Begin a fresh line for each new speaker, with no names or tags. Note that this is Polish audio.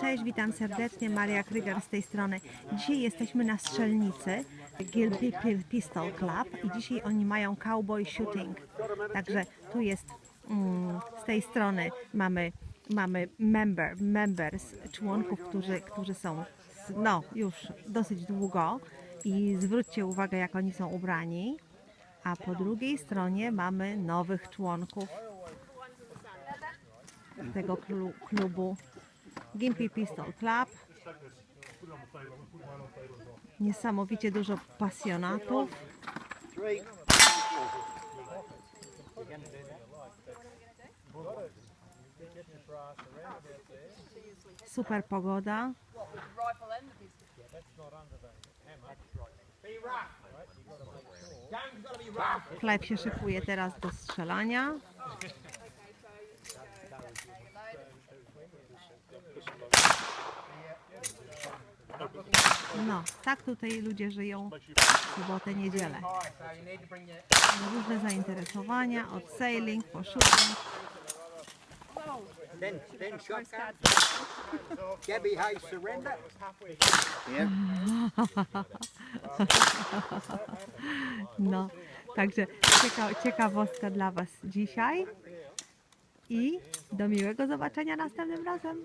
Cześć, witam serdecznie, Maria Kryger z tej strony. Dzisiaj jesteśmy na strzelnicy Pi- Pistol Club i dzisiaj oni mają cowboy shooting. Także tu jest mm, z tej strony mamy, mamy member, members, członków, którzy, którzy są no, już dosyć długo i zwróćcie uwagę jak oni są ubrani. A po drugiej stronie mamy nowych członków tego klu- klubu Gimpy Pistol Club. Niesamowicie dużo pasjonatów. Super pogoda. Chleb się szykuje teraz do strzelania. No, tak tutaj ludzie żyją w sobotę, niedzielę. Różne zainteresowania, od sailing po shooting.
Then, then shotgun. Gabby Hayes surrender.
No, także cieka ciekawostka dla Was dzisiaj. I do miłego zobaczenia następnym razem.